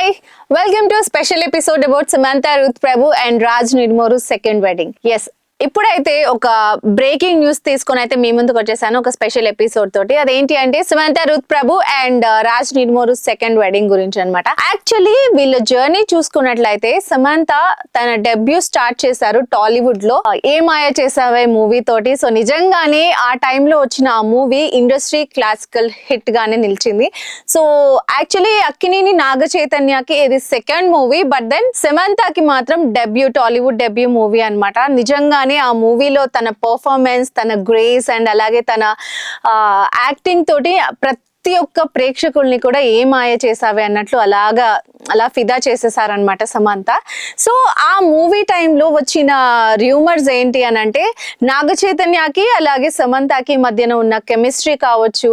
Hi, welcome to a special episode about Samantha Ruth Prabhu and Raj Nirmoru's second wedding. Yes, ఇప్పుడైతే ఒక breaking news తీసుకొని అయితే మీ ముందుకు వచ్చేసాను ఒక స్పెషల్ ఎపిసోడ్ తోటి. అదేంటి అంటే Samantha Ruth Prabhu and Raj Nidimoru second wedding గురించి అనమాట యాక్చువల్లీ వీళ్ళ జర్నీ చూసుకున్నట్లయితే సమంత తన డెబ్యూ స్టార్ట్ చేశారు టాలీవుడ్లో. ఏ మాయ చేసావే మూవీ తోటి. సో నిజంగానే ఆ టైంలో వచ్చిన ఆ మూవీ ఇండస్ట్రీ క్లాసికల్ హిట్ గానే నిలిచింది. సో యాక్చువల్లీ అక్కినేని నాగ చైతన్యకి ఇది సెకండ్ మూవీ బట్ దెన్ సమంతకి మాత్రం డెబ్యూ టాలీవుడ్ డెబ్యూ మూవీ అనమాట నిజంగానే ఆ మూవీలో తన పర్ఫార్మెన్స్ తన గ్రేస్ అండ్ అలాగే తన యాక్టింగ్ తోటి ప్రతి ప్రతి ఒక్క ప్రేక్షకుల్ని కూడా ఏ మాయ చేసావే అన్నట్లు అలాగా అలా ఫిదా చేసేసారనమాట సమంత. సో ఆ మూవీ టైంలో వచ్చిన రూమర్స్ ఏంటి అని అంటే నాగ చైతన్యకి అలాగే సమంతకి మధ్యన ఉన్న కెమిస్ట్రీ కావచ్చు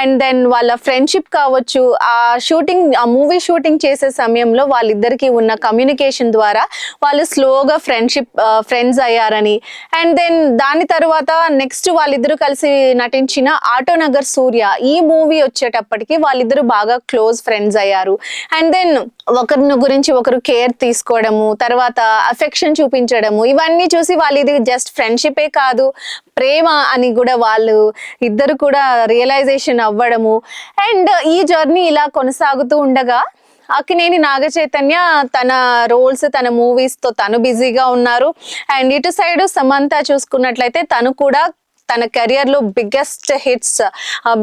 అండ్ దెన్ వాళ్ళ ఫ్రెండ్షిప్ కావచ్చు ఆ షూటింగ్ ఆ మూవీ షూటింగ్ చేసే సమయంలో వాళ్ళిద్దరికీ ఉన్న కమ్యూనికేషన్ ద్వారా వాళ్ళు స్లోగా ఫ్రెండ్షిప్ ఫ్రెండ్స్ అయ్యారని అండ్ దెన్ దాని తర్వాత నెక్స్ట్ వాళ్ళిద్దరూ కలిసి నటించిన ఆటోనగర్ సూర్య ఈ మూవీ వచ్చేటప్పటికి వాళ్ళిద్దరు బాగా క్లోజ్ ఫ్రెండ్స్ అయ్యారు. అండ్ దెన్ ఒకరిని గురించి ఒకరు కేర్ తీసుకోవడము తర్వాత అఫెక్షన్ చూపించడము ఇవన్నీ చూసి వాళ్ళు ఇది జస్ట్ ఫ్రెండ్షిపే కాదు. ప్రేమ అని కూడా వాళ్ళు ఇద్దరు కూడా రియలైజేషన్ అవ్వడము. అండ్ ఈ జర్నీ ఇలా కొనసాగుతూ ఉండగా అక్కినేని నాగ చైతన్య తన రోల్స్ తన మూవీస్తో తను బిజీగా ఉన్నారు. అండ్ ఇటు సైడ్ సమంత చూసుకున్నట్లయితే తను కూడా తన కెరియర్లో బిగ్గెస్ట్ హిట్స్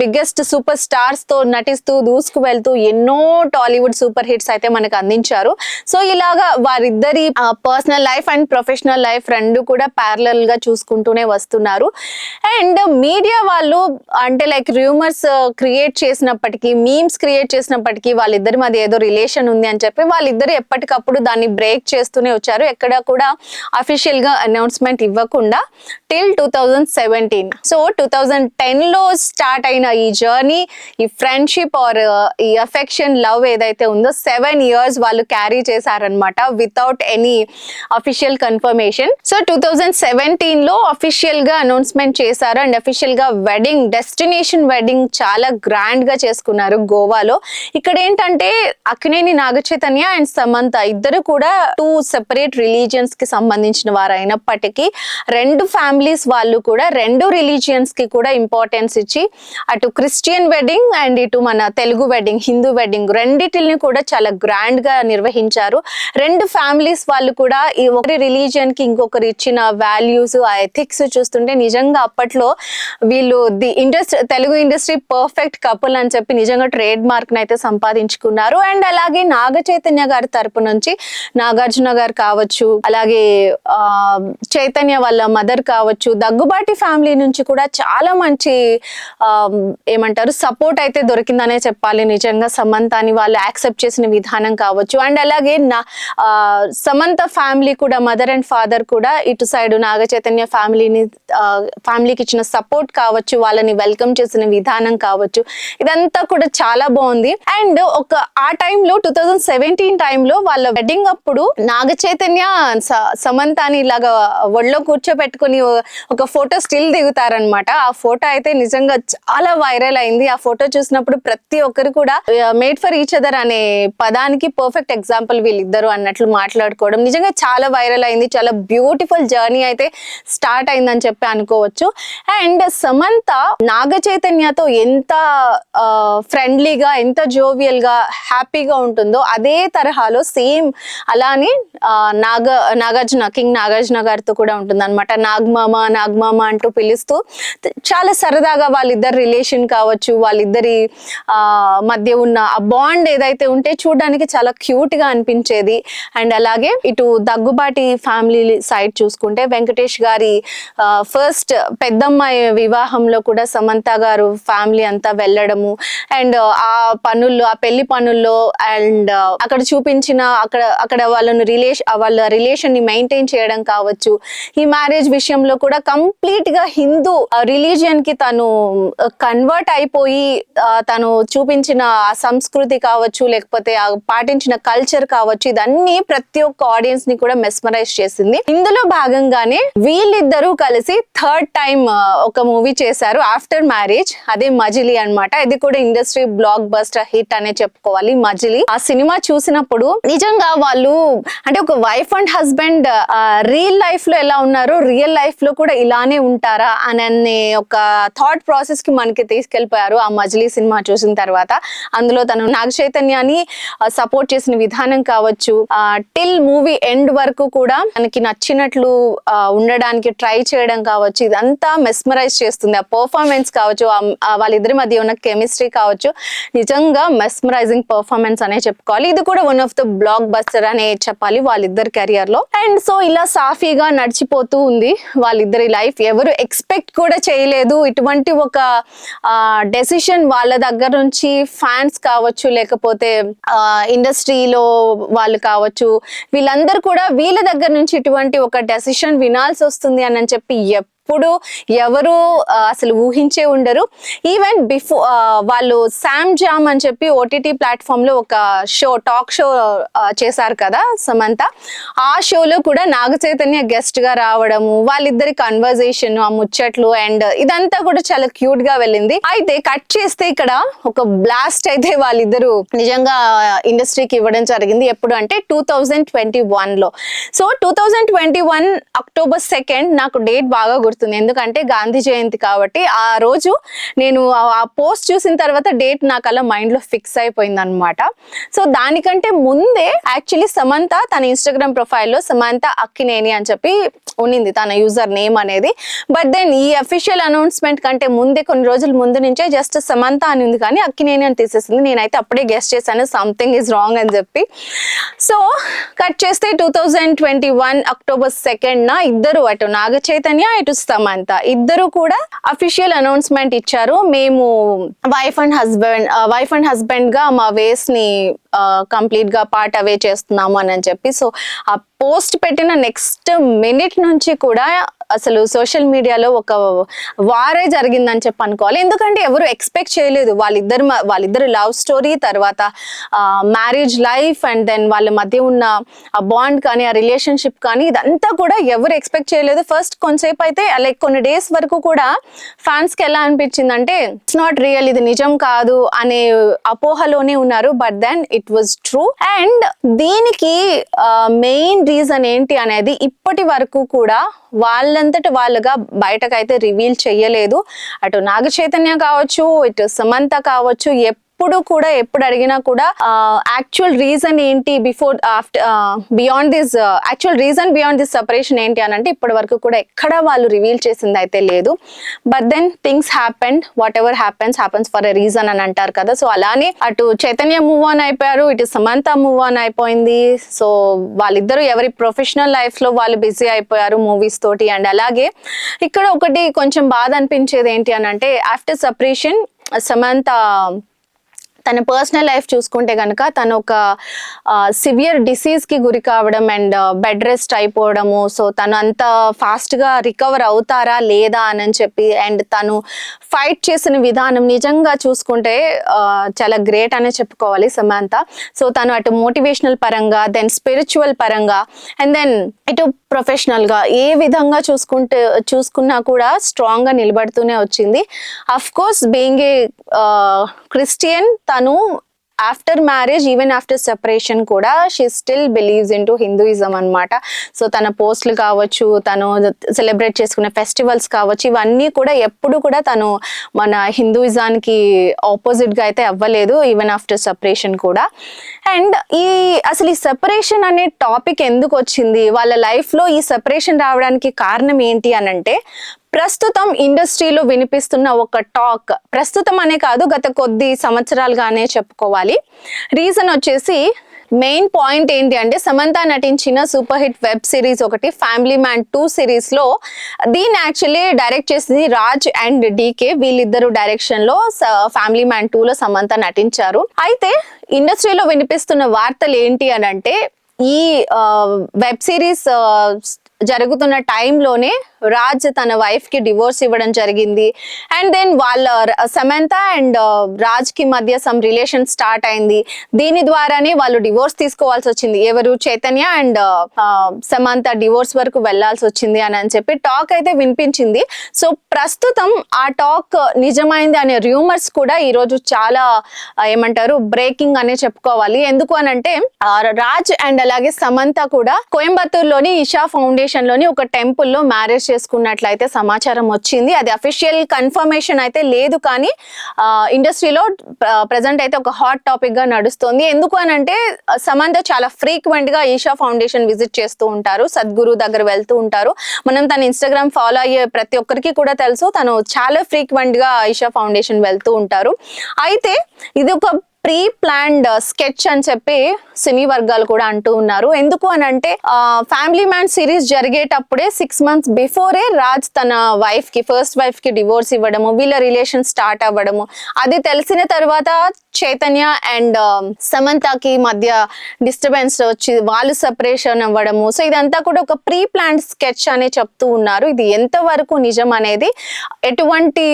బిగ్గెస్ట్ సూపర్ స్టార్స్తో నటిస్తూ దూసుకు వెళ్తూ ఎన్నో టాలీవుడ్ సూపర్ హిట్స్ అయితే మనకు అందించారు. సో ఇలాగా వారిద్దరి personal life and professional life రెండు కూడా ప్యారలల్గా చూసుకుంటూనే వస్తున్నారు. అండ్ మీడియా వాళ్ళు అంటే లైక్ రూమర్స్ క్రియేట్ చేసినప్పటికీ మీమ్స్ క్రియేట్ చేసినప్పటికీ వాళ్ళిద్దరి మధ్య ఏదో రిలేషన్ ఉంది అని చెప్పి వాళ్ళిద్దరు ఎప్పటికప్పుడు దాన్ని బ్రేక్ చేస్తూనే వచ్చారు. ఎక్కడ కూడా అఫీషియల్గా అనౌన్స్మెంట్ ఇవ్వకుండా till two thousand seventeen so two thousand టెన్లో స్టార్ట్ అయిన ఈ జర్నీ ఈ ఫ్రెండ్షిప్ ఆర్ uh, ఈ అఫెక్షన్ లవ్ ఏదైతే ఉందో సెవెన్ ఇయర్స్ వాళ్ళు క్యారీ చేశారనమాట without any official confirmation so two thousand సెవెంటీన్లో అఫీషియల్గా అనౌన్స్మెంట్ చేశారు అండ్ అఫీషియల్గా వెడ్డింగ్ డెస్టినేషన్ వెడ్డింగ్ చాలా గ్రాండ్గా చేసుకున్నారు గోవాలో. ఇక్కడ ఏంటంటే అక్కినేని నాగచైతన్య అండ్ సమంత ఇద్దరు కూడా టూ సెపరేట్ రిలీజియన్స్కి సంబంధించిన వారు అయినప్పటికీ రెండు ఫ్యామిలీస్ వాళ్ళు కూడా రెండు రిలీజియన్స్కి కూడా ఇంపార్టెన్స్ ఇచ్చి అటు క్రిస్టియన్ వెడ్డింగ్ అండ్ ఇటు మన తెలుగు వెడ్డింగ్ హిందూ వెడ్డింగ్ రెండిటిని కూడా చాలా గ్రాండ్గా నిర్వహించారు. రెండు ఫ్యామిలీస్ వాళ్ళు కూడా ఈ ఒకరి రిలీజియన్కి ఇంకొకరు ఇచ్చిన వాల్యూస్ ఆ ఎథిక్స్ చూస్తుంటే నిజంగా అప్పట్లో వీళ్ళు the industry Telugu industry perfect couple అని చెప్పి నిజంగా ట్రేడ్ మార్క్ అయితే సంపాదించుకున్నారు. అండ్ అలాగే నాగ చైతన్య గారి తరపు నుంచి నాగార్జున గారు కావచ్చు అలాగే చైతన్య వాళ్ళ మదర్ కావచ్చు దగ్గుబాటి ఫ్యామిలీ నుంచి కూడా చాలా మంచి ఏమంటారు సపోర్ట్ అయితే దొరికిందనే చెప్పాలి. నిజంగా సమంతాని వాళ్ళు యాక్సెప్ట్ చేసిన విధానం కావచ్చు. అండ్ అలాగే నా సమంత ఫ్యామిలీ కూడా మదర్ అండ్ ఫాదర్ కూడా ఇటు సైడ్ నాగ చైతన్య ఫ్యామిలీని ఫ్యామిలీకి ఇచ్చిన సపోర్ట్ కావచ్చు వాళ్ళని వెల్కమ్ చేసిన విధానం కావచ్చు. ఇదంతా కూడా చాలా బాగుంది. అండ్ ఒక ఆ టైంలో టూ థౌజండ్ సెవెంటీన్ టైంలో వాళ్ళ వెడ్డింగ్ అప్పుడు నాగ చైతన్య సమంతాని ఇలాగా ఒళ్ళో కూర్చోబెట్టుకుని ఒక ఫోటో స్టిల్ దిగుతారనమాట ఆ ఫోటో అయితే నిజంగా చాలా వైరల్ అయింది. ఆ ఫోటో చూసినప్పుడు ప్రతి ఒక్కరు కూడా మేడ్ ఫర్ ఈచ్ అదర్ అనే పదానికి పర్ఫెక్ట్ ఎగ్జాంపుల్ వీళ్ళిద్దరు అన్నట్లు మాట్లాడుకోవడం నిజంగా చాలా వైరల్ అయింది. చాలా బ్యూటిఫుల్ జర్నీ అయితే స్టార్ట్ అయిందని చెప్పి అనుకోవచ్చు. అండ్ సమంత నాగ చైతన్యతో ఎంత ఫ్రెండ్లీగా ఎంత జోవియల్గా హ్యాపీగా ఉంటుందో అదే తరహాలో సేమ్ అలానే నాగ నాగార్జున కింగ్ నాగార్జున గారితో కూడా ఉంటుంది అనమాట నాగమామ నాగమామ అంటూ పిలుస్తూ చాలా సరదాగా వాళ్ళిద్దరి రిలేషన్ కావచ్చు వాళ్ళిద్దరి మధ్య ఉన్న ఆ బాండ్ ఏదైతే ఉంటే చూడడానికి చాలా క్యూట్గా అనిపించేది. అండ్ అలాగే ఇటు దగ్గుబాటి ఫ్యామిలీ సైడ్ చూసుకుంటే వెంకటేష్ గారి ఫస్ట్ పెద్దమ్మాయి వివాహంలో కూడా సమంత గారు ఫ్యామిలీ అంతా వెళ్ళడము. అండ్ ఆ పనుల్లో ఆ పెళ్ళి పనుల్లో అండ్ అక్కడ చూపించిన అక్కడ అక్కడ వాళ్ళను రిలేషన్ వాళ్ళ రిలేషన్ని మెయింటైన్ చేయడం కావచ్చు. ఈ మ్యారేజ్ విషయంలో కూడా కంప్లీట్గా హిందూ రిలీజియన్కి తను కన్వర్ట్ అయిపోయి తను చూపించిన సంస్కృతి కావచ్చు లేకపోతే పాటించిన కల్చర్ కావచ్చు ఇదన్నీ ప్రతి ఒక్క ఆడియన్స్ని కూడా మెస్మరైజ్ చేసింది. ఇందులో భాగంగానే వీళ్ళిద్దరూ కలిసి థర్డ్ టైం ఒక మూవీ చేశారు ఆఫ్టర్ మ్యారేజ్. అదే మజిలీ అన్నమాట. ఇది కూడా ఇండస్ట్రీ బ్లాక్ బస్టర్ హిట్ అనే చెప్పుకోవాలి మజిలీ. ఆ సినిమా చూసినప్పుడు నిజంగా వాళ్ళు అంటే ఒక వైఫ్ అండ్ హస్బెండ్ రియల్ లైఫ్లో ఎలా ఉన్నారు రియల్ లైఫ్లో కూడా ఇలానే ఉంటారా అని ఒక థాట్ ప్రాసెస్కి మనకి తీసుకెళ్ళిపోయారు ఆ మజిలీ సినిమా చూసిన తర్వాత. అందులో తను నాగ చైతన్యాన్ని సపోర్ట్ చేసిన విధానం కావచ్చు. టిల్ మూవీ ఎండ్ వరకు కూడా మనకి నచ్చినట్లు ఉండడానికి ట్రై చేయడం కావచ్చు. ఇదంతా మెస్మరైజ్ చేస్తుంది. ఆ పర్ఫార్మెన్స్ కావచ్చు వాళ్ళిద్దరి మధ్య ఉన్న కెమిస్ట్రీ కావచ్చు. నిజంగా మెస్మరైజింగ్ పర్ఫార్మెన్స్ అనే చెప్పుకోవాలి. ఇది కూడా one of the blockbuster అనే చెప్పాలి వాళ్ళిద్దరి కెరియర్లో. అండ్ సో ఇలా సాఫీగా నడిచిపోతూ ఉంది వాళ్ళిద్దరి లైఫ్ ఎవరు ఎక్స్ ఎక్స్పెక్ట్ కూడా చేయలేదు. ఇటువంటి ఒక డెసిషన్ వాళ్ళ దగ్గర నుంచి ఫ్యాన్స్ కావచ్చు లేకపోతే ఇండస్ట్రీలో వాళ్ళు కావచ్చు వీళ్ళందరూ కూడా వీళ్ళ దగ్గర నుంచి ఇటువంటి ఒక డెసిషన్ వినాల్సి వస్తుంది అని చెప్పి ఎప్పుడు ఎవరు అసలు ఊహించే ఉండరు. ఈవెన్ బిఫోర్ వాళ్ళు శామ్ జామ్ అని చెప్పి ఓటీటీ ప్లాట్ఫామ్లో ఒక షో టాక్ షో చేశారు కదా సమంత. ఆ షోలో కూడా నాగ చైతన్య గెస్ట్గా రావడము వాళ్ళిద్దరి కన్వర్జేషన్ ఆ ముచ్చట్లు అండ్ ఇదంతా కూడా చాలా క్యూట్గా వెళ్ళింది. అయితే కట్ చేస్తే ఇక్కడ ఒక బ్లాస్ట్ అయితే వాళ్ళిద్దరు నిజంగా ఇండస్ట్రీకి ఇవ్వడం జరిగింది. ఎప్పుడు అంటే టూ థౌజండ్ ట్వంటీ వన్లో. So two thousand twenty one October second నాకు డేట్ బాగా గుర్తు గుర్తుంది ఎందుకంటే గాంధీ జయంతి కాబట్టి ఆ రోజు నేను ఆ- పోస్ట్ చూసిన తర్వాత డేట్ నాకు అలా మైండ్లో ఫిక్స్ అయిపోయింది అనమాట సో దానికంటే ముందే యాక్చువల్లీ సమంత తన ఇన్స్టాగ్రామ్ ప్రొఫైల్లో సమంత అక్కినేని అని చెప్పి ఉన్నింది తన యూజర్ నేమ్ అనేది. బట్ దెన్ ఈ అఫీషియల్ అనౌన్స్మెంట్ కంటే ముందే కొన్ని రోజుల ముందు నుంచే జస్ట్ సమంత అని ఉంది కానీ అక్కినేని అని తీసేసింది. నేనైతే అప్పుడే గెస్ట్ చేశాను సంథింగ్ ఈజ్ రాంగ్ అని చెప్పి. సో కట్ చేస్తే two thousand twenty one October second నా ఇద్దరు అటు నాగ చైతన్య ఇటు సమంత ఇద్దరు కూడా అఫీషియల్ అనౌన్స్మెంట్ ఇచ్చారు. మేము wife and husband wife and హస్బెండ్గా మా వేస్ని uh, కంప్లీట్గా పార్ట్ అవే చేస్తున్నాము అని అని చెప్పి. సో ఆ పోస్ట్ పెట్టిన నెక్స్ట్ మినిట్ నుంచి కూడా అసలు సోషల్ మీడియాలో ఒక వారే జరిగిందని చెప్పి అనుకోవాలి. ఎందుకంటే ఎవరు ఎక్స్పెక్ట్ చేయలేదు. వాళ్ళిద్దరు వాళ్ళిద్దరు లవ్ స్టోరీ తర్వాత మ్యారేజ్ లైఫ్ అండ్ దెన్ వాళ్ళ మధ్య ఉన్న ఆ బాండ్ కానీ ఆ రిలేషన్షిప్ కానీ ఇదంతా కూడా ఎవరు ఎక్స్పెక్ట్ చేయలేదు. ఫస్ట్ కొంతసేపు అయితే లైక్ కొన్ని డేస్ వరకు కూడా ఫ్యాన్స్కి ఎలా అనిపించింది అంటే ఇట్స్ నాట్ రియల్ ఇది నిజం కాదు అనే అపోహలోనే ఉన్నారు. But then it was true and దీనికి మెయిన్ రీజన్ ఏంటి అనేది ఇప్పటి వరకు కూడా వాళ్ళంతట వాళ్ళుగా బయటకైతే రివీల్ చెయ్యలేదు. అటు నాగ చైతన్య కావచ్చు ఇటు సమంత కావచ్చు ఎప్పుడు కూడా ఎప్పుడు అడిగినా కూడా యాక్చువల్ రీజన్ ఏంటి before after beyond this actual reason beyond this separation ఏంటి అని అంటే ఇప్పటి వరకు కూడా ఎక్కడ వాళ్ళు రివీల్ చేసింది అయితే లేదు. But then things happened whatever happens happens for a reason అని అంటారు కదా. సో అలానే అటు చైతన్య మూవ్ ఆన్ అయిపోయారు ఇటు సమంత మూవ్ ఆన్ అయిపోయింది. సో వాళ్ళిద్దరూ ఎవరి ప్రొఫెషనల్ లైఫ్లో వాళ్ళు బిజీ అయిపోయారు మూవీస్ తోటి. అండ్ అలాగే ఇక్కడ ఒకటి కొంచెం బాధ అనిపించేది ఏంటి అని అంటే ఆఫ్టర్ సపరేషన్ సమంత తన పర్సనల్ లైఫ్ చూసుకుంటే కనుక తను ఒక సివియర్ డిసీజ్కి గురి కావడం అండ్ బెడ్ రెస్ట్ అయిపోవడము. సో తను అంత ఫాస్ట్గా రికవర్ అవుతారా లేదా అని చెప్పి అండ్ తను ఫైట్ చేసిన విధానం నిజంగా చూసుకుంటే చాలా గ్రేట్ అనే చెప్పుకోవాలి సమాంత. సో తను అటు మోటివేషనల్ పరంగా దెన్ స్పిరిచువల్ పరంగా అండ్ దెన్ ఇటు ప్రొఫెషనల్గా ఏ విధంగా చూసుకుంటే చూసుకున్నా కూడా స్ట్రాంగ్గా నిలబడుతూనే వచ్చింది. Of course being a Christian తను after marriage even after separation కూడా she still believes in to Hinduism అనమాట సో తన పోస్టులు కావచ్చు తను సెలబ్రేట్ చేసుకునే ఫెస్టివల్స్ కావచ్చు ఇవన్నీ కూడా ఎప్పుడు కూడా తను మన హిందూయిజానికి ఆపోజిట్గా అయితే అవ్వలేదు ఈవెన్ ఆఫ్టర్ సెపరేషన్ కూడా. అండ్ ఈ అసలు ఈ సెపరేషన్ అనే టాపిక్ ఎందుకు వచ్చింది? వాళ్ళ లైఫ్లో ఈ సెపరేషన్ రావడానికి కారణం ఏంటి అని అంటే ప్రస్తుతం ఇండస్ట్రీలో వినిపిస్తున్న ఒక టాక్ ప్రస్తుతం అనే కాదు గత కొద్ది సంవత్సరాలుగానే చెప్పుకోవాలి. రీజన్ వచ్చేసి మెయిన్ పాయింట్ ఏంటి అంటే సమంత నటించిన సూపర్ హిట్ వెబ్ సిరీస్ ఒకటి ఫ్యామిలీ మ్యాన్ టూ సిరీస్లో దీన్ని యాక్చువల్లీ డైరెక్ట్ చేసింది రాజ్ అండ్ డీకే. వీళ్ళిద్దరు డైరెక్షన్లో ఫ్యామిలీ మ్యాన్ టూలో సమంత నటించారు. అయితే ఇండస్ట్రీలో వినిపిస్తున్న వార్తలు ఏంటి అని అంటే ఈ వెబ్ సిరీస్ జరుగుతున్న టైంలోనే రాజ్ తన వైఫ్కి డివోర్స్ ఇవ్వడం జరిగింది. అండ్ దెన్ వాళ్ళ uh, సమంత అండ్ uh, రాజ్కి మధ్య సమ్ రిలేషన్ స్టార్ట్ అయింది. దీని ద్వారానే వాళ్ళు డివోర్స్ తీసుకోవాల్సి వచ్చింది. ఎవరు? చైతన్య అండ్ సమంత డివోర్స్ వరకు వెళ్ళాల్సి వచ్చింది అని అని చెప్పి టాక్ అయితే వినిపించింది. సో ప్రస్తుతం ఆ టాక్ నిజమైంది అనే రూమర్స్ కూడా ఈ రోజు చాలా uh, ఏమంటారు బ్రేకింగ్ అనే చెప్పుకోవాలి. ఎందుకు అని అంటే రాజ్ అండ్ అలాగే సమంత కూడా కోయంబత్తూర్లోని ఇషా ఫౌండేషన్లోని ఒక టెంపుల్లో మ్యారేజ్ చేసుకున్నట్లయితే సమాచారం వచ్చింది. అది అఫీషియల్ కన్ఫర్మేషన్ అయితే లేదు కానీ ఇండస్ట్రీలో ప్రజెంట్ అయితే ఒక హాట్ టాపిక్గా నడుస్తుంది. ఎందుకు అని అంటే సమంత చాలా ఫ్రీక్వెంట్గా ఈషా ఫౌండేషన్ విజిట్ చేస్తూ ఉంటారు సద్గురు దగ్గర వెళ్తూ ఉంటారు. మనం తన ఇన్స్టాగ్రామ్ ఫాలో అయ్యే ప్రతి ఒక్కరికి కూడా తెలుసు తను చాలా ఫ్రీక్వెంట్గా ఈషా ఫౌండేషన్ వెళ్తూ ఉంటారు. అయితే ఇది ఒక ప్రీ ప్లాన్డ్ స్కెచ్ అని చెప్పి సినీ వర్గాలు కూడా అంటూ ఉన్నారు. ఎందుకు అని అంటే ఫ్యామిలీ మ్యాన్ సిరీస్ జరిగేటప్పుడే సిక్స్ మంత్స్ బిఫోరే రాజ్ తన వైఫ్కి ఫస్ట్ వైఫ్కి డివోర్స్ ఇవ్వడము వీళ్ళ రిలేషన్ స్టార్ట్ అవ్వడము అది తెలిసిన తర్వాత చైతన్య అండ్ um, సమంతకి మధ్య డిస్టర్బెన్స్ వచ్చి వాళ్ళు సపరేషన్ అవ్వడము. సో ఇదంతా కూడా ఒక ప్రీ ప్లాన్ స్కెచ్ అనే చెప్తూ ఉన్నారు. ఇది ఎంతవరకు నిజం అనేది ఎటువంటి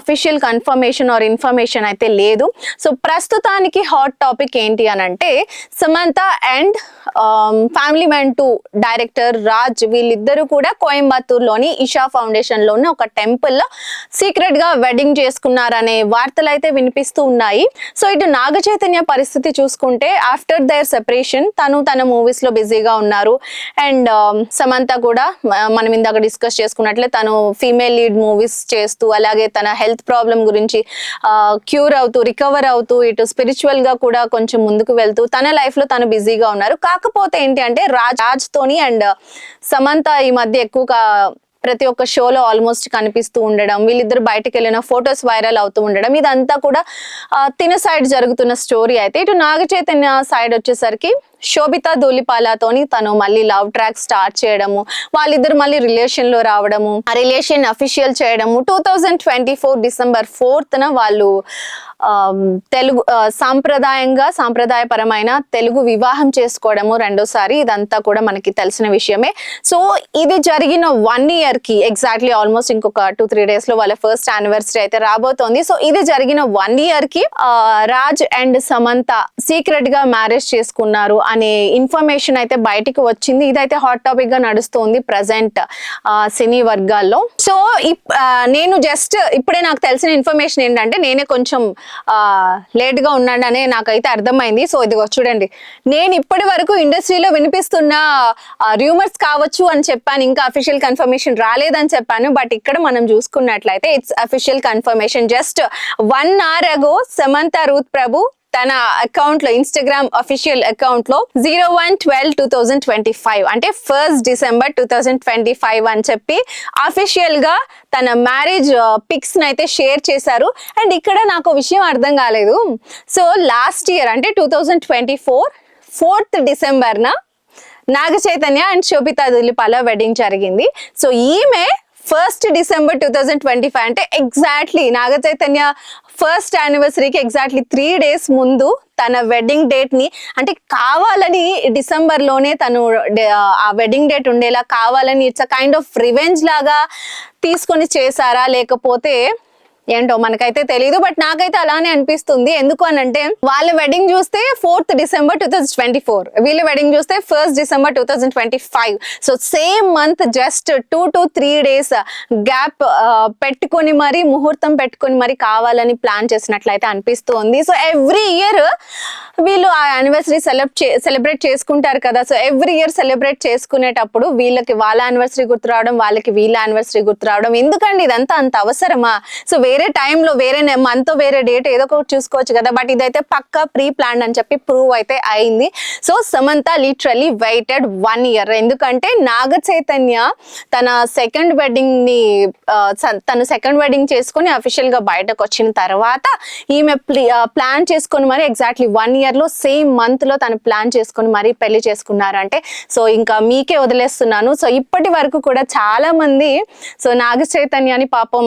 అఫీషియల్ కన్ఫర్మేషన్ ఆర్ ఇన్ఫర్మేషన్ అయితే లేదు. సో ప్రస్తుతానికి హాట్ టాపిక్ ఏంటి అని అంటే Samantha and family man two director Raj వీళ్ళిద్దరూ కూడా కోయంబత్తూర్లోని ఇషా ఫౌండేషన్లో ఉన్న ఒక టెంపుల్లో సీక్రెట్గా వెడ్డింగ్ చేసుకున్నారనే వార్తలు అయితే వినిపిస్తూ ఉన్నాయి. సో ఇటు నాగ చైతన్య పరిస్థితి చూసుకుంటే ఆఫ్టర్ దయర్ సెపరేషన్ తను తన మూవీస్లో బిజీగా ఉన్నారు. అండ్ um, సమంత కూడా మనం ఇందాక డిస్కస్ చేసుకున్నట్లే తను ఫీమేల్ లీడ్ మూవీస్ చేస్తూ అలాగే తన హెల్త్ ప్రాబ్లం గురించి క్యూర్ అవుతూ రికవర్ అవుతూ ఇటు స్పిరిచువల్గా కూడా కొంచెం ముందుకు వెళ్తూ తన లైఫ్లో తను బిజీగా ఉన్నారు. కాకపోతే ఏంటి అంటే రాజ్ రాజ్ తోని అండ్ సమంత ఈ మధ్య ఎక్కువగా ప్రతి ఒక్క షోలో ఆల్మోస్ట్ కనిపిస్తూ ఉండడం వీళ్ళిద్దరు బయటకు వెళ్ళిన ఫొటోస్ వైరల్ అవుతూ ఉండడం ఇదంతా కూడా తిన సైడ్ జరుగుతున్న స్టోరీ అయితే. ఇటు నాగ చైతన్య సైడ్ వచ్చేసరికి శోభిత ధూలిపాలతోని తను మళ్ళీ లవ్ ట్రాక్ స్టార్ట్ చేయడము వాళ్ళిద్దరు మళ్ళీ రిలేషన్లో రావడము ఆ రిలేషన్ అఫీషియల్ చేయడము. Two thousand twenty four December fourth న వాళ్ళు తెలుగు సాంప్రదాయంగా సాంప్రదాయపరమైన తెలుగు వివాహం చేసుకోవడము రెండోసారి. ఇదంతా కూడా మనకి తెలిసిన విషయమే. సో ఇది జరిగిన వన్ ఇయర్కి ఎగ్జాక్ట్లీ ఆల్మోస్ట్ ఇంకొక టూ త్రీ డేస్లో వాళ్ళ ఫస్ట్ యానివర్సరీ అయితే రాబోతోంది. సో ఇది జరిగిన వన్ ఇయర్కి రాజ్ అండ్ సమంత సీక్రెట్గా మ్యారేజ్ చేసుకున్నారు. అనే ఇన్ఫర్మేషన్ అయితే బయటికి వచ్చింది. ఇదైతే హాట్ టాపిక్గా నడుస్తుంది ప్రజెంట్ సినీ వర్గాల్లో. సో ఇప్- నేను జస్ట్ ఇప్పుడే నాకు తెలిసిన ఇన్ఫర్మేషన్ ఏంటంటే నేనే కొంచెం లేట్గా ఉన్నాను అనే నాకైతే అర్థమైంది. సో ఇదిగో చూడండి. నేను ఇప్పటి వరకు ఇండస్ట్రీలో వినిపిస్తున్న రూమర్స్ కావచ్చు అని చెప్పాను. ఇంకా అఫీషియల్ కన్ఫర్మేషన్ రాలేదని చెప్పాను. బట్ ఇక్కడ మనం చూసుకున్నట్లయితే it's official confirmation just one hour ago Samantha Ruth Prabhu తన అకౌంట్లో ఇన్స్టాగ్రామ్ అఫీషియల్ అకౌంట్లో zero one twelve two thousand twenty five అంటే first December two thousand twenty five అని చెప్పి అఫీషియల్గా తన మ్యారేజ్ పిక్స్ అయితే షేర్ చేశారు. అండ్ ఇక్కడ నాకు విషయం అర్థం కాలేదు. సో లాస్ట్ ఇయర్ అంటే two thousand twenty four fourth డిసెంబర్న Naga Chaitanya and Sobhita Dhulipala wedding జరిగింది. సో ఈమె first December two thousand twenty five అంటే ఎగ్జాక్ట్లీ నాగ చైతన్య ఫస్ట్ యానివర్సరీకి ఎగ్జాక్ట్లీ త్రీ డేస్ ముందు తన వెడ్డింగ్ డేట్ని అంటే కావాలని డిసెంబర్లోనే తను డే- ఆ వెడ్డింగ్ డేట్ ఉండేలా కావాలని it's a kind of revenge లాగా తీసుకొని చేశారా లేకపోతే ఏంటో మనకైతే తెలియదు బట్ నాకైతే అలానే అనిపిస్తుంది. ఎందుకు అని అంటే వాళ్ళ వెడ్డింగ్ చూస్తే fourth December two thousand twenty four వీళ్ళ వెడ్డింగ్ చూస్తే first December two thousand twenty five so same month just two to three days gap పెట్టుకొని మరి ముహూర్తం పెట్టుకొని మరి కావాలని ప్లాన్ చేసినట్లయితే అనిపిస్తుంది. సో ఎవ్రీ ఇయర్ వీళ్ళు ఆ యానివర్సరీ సెలెక్ట్ సెలబ్రేట్ చేసుకుంటారు కదా. సో ఎవ్రీ ఇయర్ సెలబ్రేట్ చేసుకునేటప్పుడు వీళ్ళకి వాళ్ళ యానివర్సరీ గుర్తు రావడం వాళ్ళకి వీళ్ళ యానివర్సరీ గుర్తు రావడం. ఎందుకండి ఇదంతా అంత అవసరమా? సో వేరే టైంలో వేరే మంత్ వేరే డేట్ ఏదో ఒకటి చూసుకోవచ్చు కదా. బట్ ఇదైతే పక్కా ప్రీ ప్లాన్ అని చెప్పి ప్రూవ్ అయితే అయింది. So Samantha literally waited one year ఎందుకంటే నాగ చైతన్య తన సెకండ్ వెడ్డింగ్ని తను సెకండ్ వెడ్డింగ్ చేసుకుని అఫీషియల్గా బయటకు వచ్చిన తర్వాత ఈమె ప్లాన్ చేసుకొని మరి ఎగ్జాక్ట్లీ వన్ ఇయర్లో సేమ్ మంత్లో తను ప్లాన్ చేసుకొని మరి పెళ్ళి చేసుకున్నారంటే సో ఇంకా మీకే వదిలేస్తున్నాను. సో ఇప్పటి వరకు కూడా చాలా మంది సో నాగ చైతన్యాన్ని పాపం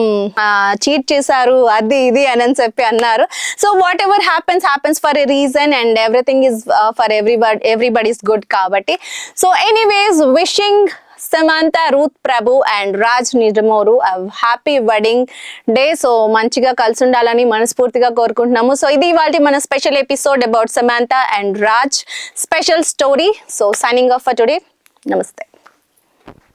చీట్ చేశారు అది ఇది అని అని చెప్పి అన్నారు. So whatever happens happens for a reason and everything is for every everybody is good కాబట్టి so anyways wishing Samantha Ruth Prabhu and Raj Nidimoru happy wedding day so మంచిగా కలిసి ఉండాలని మనస్ఫూర్తిగా కోరుకుంటున్నాము. సో ఇది ఇవాళ మన special episode about Samantha and Raj special story so signing off for today నమస్తే